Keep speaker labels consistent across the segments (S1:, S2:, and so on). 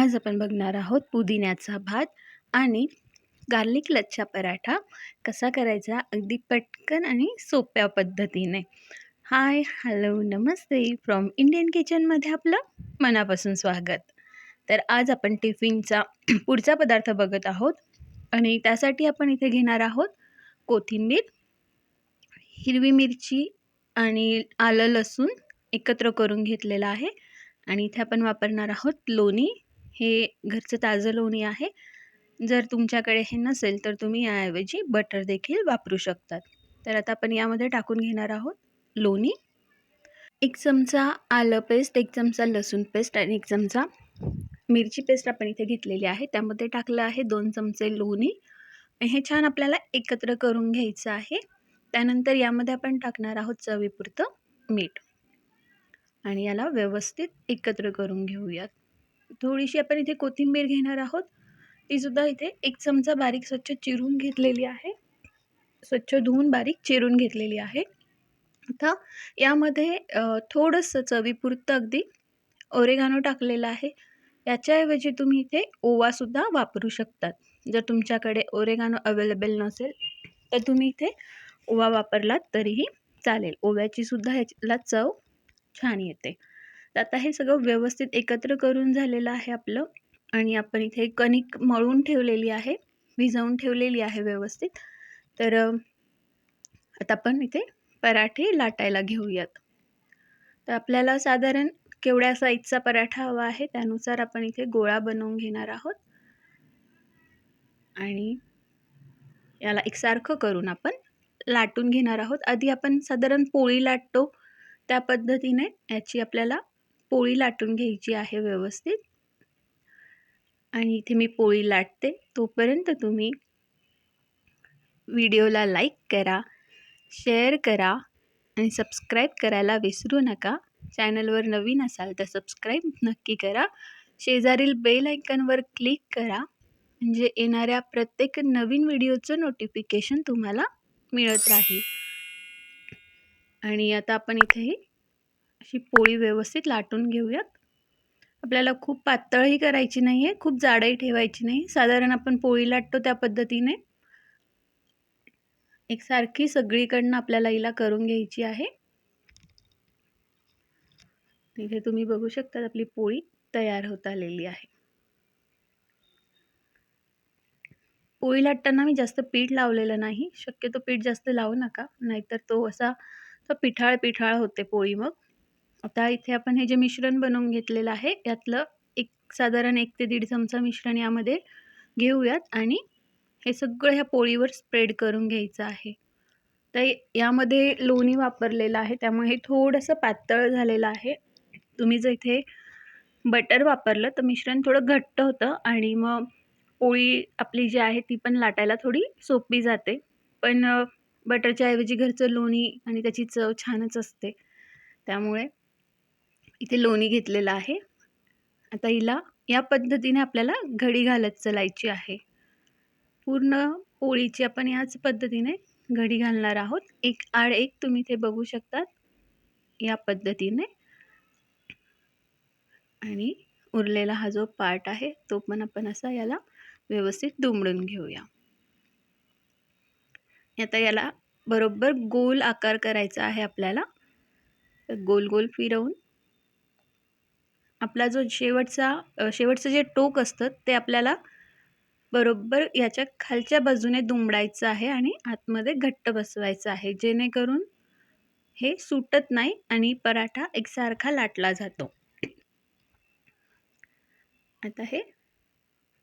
S1: आज आपण बघणार आहोत पुदिन्याचा भात आणि गार्लिक लच्छा पराठा कसा करायचा अगदी पटकन आणि सोप्या पद्धतीने. हाय हॅलो नमस्ते फ्रॉम इंडियन किचनमध्ये आपलं मनापासून स्वागत. तर आज आपण टिफिनचा पुढचा पदार्थ बघत आहोत आणि त्यासाठी आपण इथे घेणार आहोत कोथिंबीर हिरवी मिरची आणि आलं लसूण एकत्र करून घेतलेलं आहे. आणि इथे आपण वापरणार आहोत लोणी हे घरचं ताजं लोणी आहे. जर तुमच्याकडे हे नसेल तर तुम्ही याऐवजी बटर देखील वापरू शकतात. तर आता आपण यामध्ये टाकून घेणार आहोत लोणी. एक चमचा आलं पेस्ट एक चमचा लसूण पेस्ट आणि एक चमचा मिरची पेस्ट आपण इथे घेतलेली आहे. त्यामध्ये टाकलं आहे दोन चमचे लोणी. हे छान आपल्याला एकत्र करून घ्यायचं आहे. त्यानंतर यामध्ये आपण टाकणार आहोत चवीपुरतं मीठ. आणि याला व्यवस्थित एकत्र करून घेऊयात. थोडीशी आपण इथे कोथिंबीर घेणार आहोत. तीसुद्धा इथे एक चमचा बारीक स्वच्छ चिरून घेतलेली आहे. स्वच्छ धुवून बारीक चिरून घेतलेली आहे. आता यामध्ये थोडंसं चवीपुरतं अगदी ओरेगानो टाकलेलं आहे. याच्याऐवजी तुम्ही इथे ओवासुद्धा वापरू शकतात. जर तुमच्याकडे ओरेगानो अवेलेबल नसेल तर तुम्ही इथे ओवा वापरलात तरीही चालेल. ओव्याचीसुद्धा ह्याला चव छान येते. तर आता हे सगळं व्यवस्थित एकत्र करून झालेलं आहे आपलं. आणि आपण इथे कणिक मळून ठेवलेली आहे भिजवून ठेवलेली आहे व्यवस्थित. तर आता आपण इथे पराठे लाटायला घेऊयात. तर आपल्याला साधारण केवढ्या साईजचा पराठा हवा आहे त्यानुसार आपण इथे गोळा बनवून घेणार आहोत. आणि याला एकसारखं करून आपण लाटून घेणार आहोत. आधी आपण साधारण पोळी लाटतो त्या पद्धतीने. याची आपल्याला पोळी लाटून घ्यायची आहे व्यवस्थित. आणि इथे मी पोळी लाटते. तोपर्यंत तुम्ही व्हिडिओला लाईक करा शेअर करा आणि सबस्क्राईब करायला विसरू नका. चॅनलवर नवीन असाल तर सबस्क्राईब नक्की करा. शेजारील बेल आयकनवर क्लिक करा. म्हणजे येणाऱ्या प्रत्येक नवीन व्हिडिओचं नोटिफिकेशन तुम्हाला मिळत राहील. आणि आता आपण इथे अशी पोळी व्यवस्थित लाटून घेऊयात. आपल्याला खूप पातळही करायची नाही आहे खूप जाडही ठेवायची नाही. साधारण आपण पोळी लाटतो त्या पद्धतीने. एकसारखी सगळीकडनं आपल्याला हिला करून घ्यायची आहे. इथे तुम्ही बघू शकता आपली पोळी तयार होत आलेली आहे. पोळी लाटताना मी जास्त पीठ लावलेलं नाही. शक्यतो पीठ जास्त लावू नका नाहीतर तो असा तो पिठाळ पिठाळ होते पोळी मग. आता इथे आपण हे जे मिश्रण बनवून घेतलेलं आहे यातलं एक साधारण एक ते दीड चमचा मिश्रण यामध्ये घेऊयात आणि हे सगळं ह्या पोळीवर स्प्रेड करून घ्यायचं आहे. तर यामध्ये लोणी वापरलेलं आहे त्यामुळे हे थोडंसं पातळ झालेलं आहे. तुम्ही जर इथे बटर वापरलं तर मिश्रण थोडं घट्ट होतं आणि मग पोळी आपली जी आहे ती पण लाटायला थोडी सोपी जाते. पण बटरच्या ऐवजी घरचं लोणी आणि त्याची चव छानच असते. त्यामुळे इथे लोणी घेतलेलं आहे. आता हिला या पद्धतीने आपल्याला घडी घालत चलायची आहे. पूर्ण पोळीची आपण याच पद्धतीने घडी घालणार आहोत. एक आड एक तुम्ही इथे बघू शकतात. या पद्धतीने. आणि उरलेला हा जो पार्ट आहे तो पण आपण असा याला व्यवस्थित दुमडून घेऊया. आता याला बरोबर गोल आकार करायचा आहे आपल्याला. गोल गोल फिरवून आपला जो शेवटचा शेवटचं जे टोक असतं ते आपल्याला बरोबर याच्या खालच्या बाजूने दुमडायचं आहे आणि आतमध्ये घट्ट बसवायचं आहे जेणेकरून हे सुटत नाही आणि पराठा एकसारखा लाटला जातो. आता हे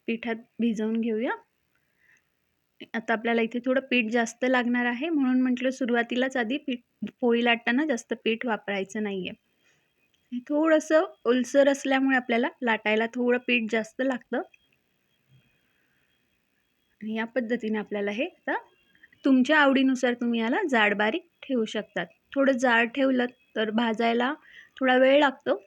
S1: पिठात भिजवून घेऊया. आता आपल्याला इथे थोडं पीठ जास्त लागणार आहे म्हणून म्हटलं सुरुवातीलाच आधी पीठ पोळी लाटताना जास्त पीठ वापरायचं नाही आहे थोडंसं ओलसर असल्यामुळे आपल्याला लाटायला थोडं पीठ जास्त लागतं. आणि या पद्धतीने आपल्याला हे आता तुमच्या आवडीनुसार तुम्ही याला जाड बारीक ठेवू शकतात. थोडं जाड ठेवलं तर भाजायला थोडा वेळ लागतो.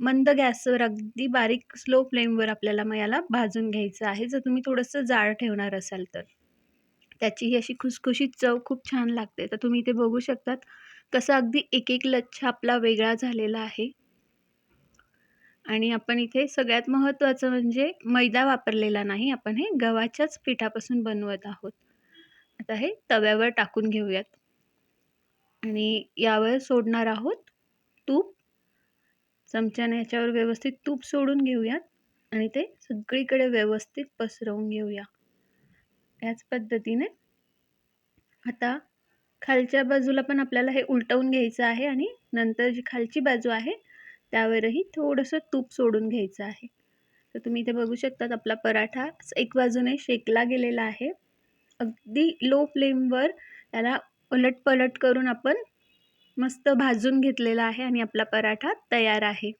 S1: मंद गॅसवर अगदी बारीक स्लो फ्लेमवर आपल्याला मग याला भाजून घ्यायचं आहे. जर तुम्ही थोडंसं जाड ठेवणार असाल तर. त्याची ही अशी खुसखुशीत चव खूप छान लागते. तर तुम्ही इथे बघू शकतात. कसं अगदी एक एक लच्छा आपला वेगळा झालेला आहे. आणि आपण इथे सगळ्यात महत्त्वाचं म्हणजे मैदा वापरलेला नाही आपण हे गव्हाच्याच पिठापासून बनवत आहोत. आता हे तव्यावर टाकून घेऊयात. आणि यावर सोडणार आहोत तूप. चमच्याने याच्यावर व्यवस्थित तूप सोडून घेऊयात. आणि ते सगळीकडे व्यवस्थित पसरवून घेऊया. याच पद्धतीने आता खालच्या बाजूला पण आपल्याला हे उलटवून घ्यायचं आहे आणि नंतर जी खालची बाजू आहे त्यावरही थोडंसं तूप सोडून घ्यायचं आहे. तर तुम्ही इथे बघू शकतात आपला पराठा एक बाजूने शेकला गेलेला आहे. अगदी लो फ्लेमवर त्याला उलट पलट करून आपण मस्त भाजून घेतलेला आहे आणि आपला पराठा तयार आहे.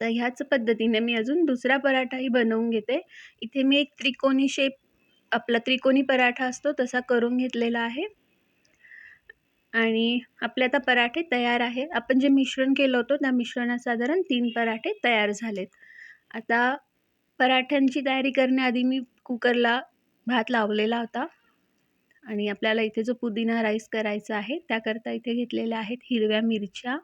S1: तर ह्याच पद्धतीने मी अजून दुसरा पराठाही बनवून घेते. इथे मी एक त्रिकोणी शेप आपला त्रिकोणी पराठा असतो तसा करून घेतलेला आहे. आणि आपले आता पराठे तयार आहेत. आपण जे मिश्रण केलं होतं त्या मिश्रणात साधारण तीन पराठे तयार झालेत. आता पराठ्यांची तयारी करण्याआधी मी कुकरला भात लावलेला होता. आणि आपल्याला इथे जो पुदिना राईस करायचा आहे त्याकरता इथे घेतलेल्या आहेत हिरव्या मिरच्या.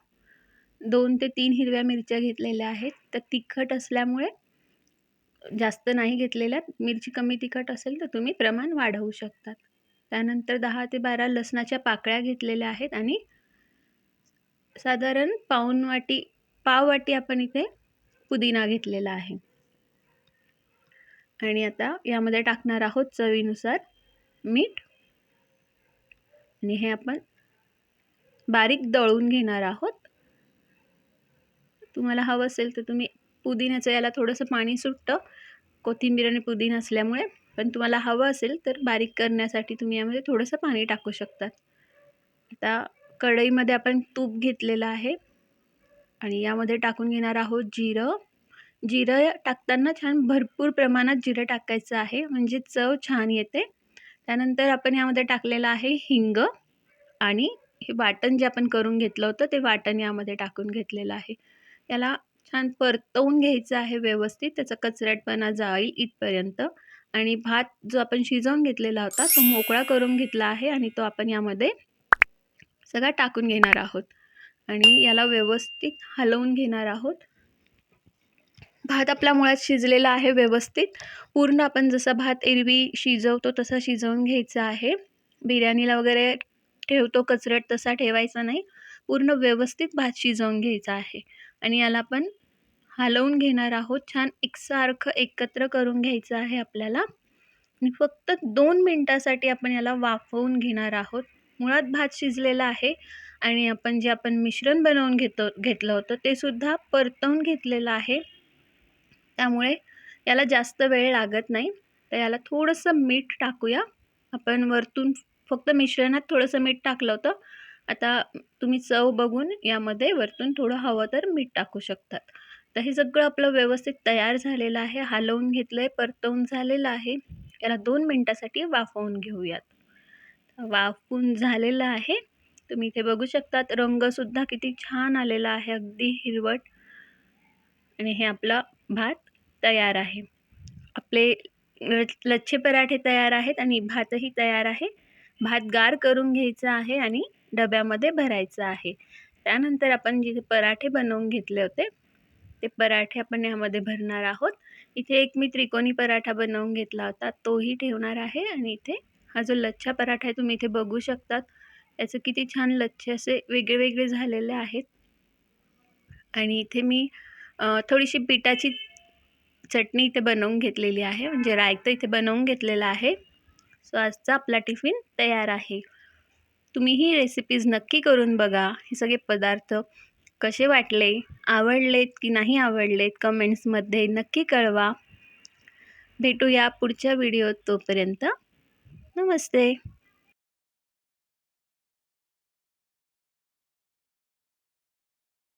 S1: दोन ते तीन हिरव्या मिरच्या घेतलेल्या आहेत. तर तिखट असल्यामुळे जास्त नाही घेतलेल्यात मिरची कमी तिखट असेल तर तुम्ही प्रमाण वाढवू शकतात. त्यानंतर दहा ते बारा लसणाच्या पाकळ्या घेतलेल्या आहेत आणि साधारण पाऊन वाटी पाव वाटी आपण इथे पुदिना घेतलेला आहे. आणि आता यामध्ये टाकणार आहोत चवीनुसार मीठ. आणि हे आपण बारीक दळून घेणार आहोत. तुम्हाला हवं असेल तर तुम्ही पुदिन्याचं याला थोडंसं पाणी सुटतं. कोथिंबीर आणि पुदिना असल्यामुळे. पण तुम्हाला हवं असेल तर बारीक करण्यासाठी तुम्ही यामध्ये थोडंसं पाणी टाकू शकतात आता कढईमध्ये आपण तूप घेतलेलं आहे. आणि यामध्ये टाकून घेणार आहोत जिरं. जिरं टाकताना छान भरपूर प्रमाणात जिरं टाकायचं आहे. म्हणजे चव छान येते. त्यानंतर आपण यामध्ये टाकलेलं आहे हिंग. आणि हे वाटण जे आपण करून घेतलं होतं ते वाटण यामध्ये टाकून घेतलेलं आहे. याला छान परतवून घ्यायचं आहे व्यवस्थित त्याचा कचरटपणा जाईल इथपर्यंत. आणि भात जो आपण शिजवून घेतलेला होता तो मोकळा करून घेतला आहे आणि तो आपण यामध्ये सगळा टाकून घेणार आहोत. आणि याला व्यवस्थित हलवून घेणार आहोत. भात आपला मुळात शिजलेला आहे व्यवस्थित. पूर्ण आपण जसा भात एरवी शिजवतो तसा शिजवून घ्यायचा आहे. बिर्याणीला वगैरे ठेवतो कचरट तसा ठेवायचा नाही. पूर्ण व्यवस्थित भात शिजवून घ्यायचा आहे. आणि याला आपण हलवून घेणार आहोत. छान एकसारखं एकत्र करून घ्यायचं आहे आपल्याला. आणि फक्त दोन मिनटासाठी आपण याला वाफवून घेणार आहोत. मुळात भात शिजलेला आहे. आणि आपण जे आपण मिश्रण बनवून घेतो घेतलं होतं ते सुद्धा परतवून घेतलेलं आहे. त्यामुळे याला जास्त वेळ लागत नाही. तर याला थोडंसं मीठ टाकूया. आपण वरतून फक्त मिश्रणात थोडंसं मीठ टाकलं होतं. आता तुम्ही चव बघून यामध्ये वरतून थोडं हवं तर मीठ टाकू शकतात. तर हे सगळं आपलं व्यवस्थित तयार झालेलं आहे हलवून घेतलं आहे परतवून झालेलं आहे. याला दोन मिनटासाठी वाफवून घेऊयात. वाफवून झालेलं आहे. तुम्ही इथे बघू शकतात रंगसुद्धा किती छान आलेला आहे अगदी हिरवट. आणि हे आपला भात तयार आहे. आपले लच्छे पराठे तयार आहेत आणि भातही तयार आहे. भात गार करून घ्यायचा आहे आणि डब्यामध्ये भरायचं आहे. त्यानंतर आपण जिथे पराठे बनवून घेतले होते ते पराठे आपण यामध्ये भरणार आहोत. इथे एक मी त्रिकोणी पराठा बनवून घेतला होता तोही ठेवणार आहे आणि इथे हा जो लच्छा पराठा आहे तुम्ही इथे बघू शकतात. याचं किती छान लच्छे असे वेगळे वेगळे झालेले आहेत. आणि इथे मी थोडीशी पिठाची चटणी इथे बनवून घेतलेली आहे. म्हणजे रायतं इथे बनवून घेतलेलं आहे. सो आजचा आपला टिफिन तयार आहे. तुम्ही ही रेसिपीज नक्की करून बघा. हे सगळे पदार्थ कसे वाटले? आवडलेत की नाही आवडलेत? कमेंट्समध्ये नक्की कळवा. भेटूया पुढच्या व्हिडिओत तोपर्यंत. नमस्ते.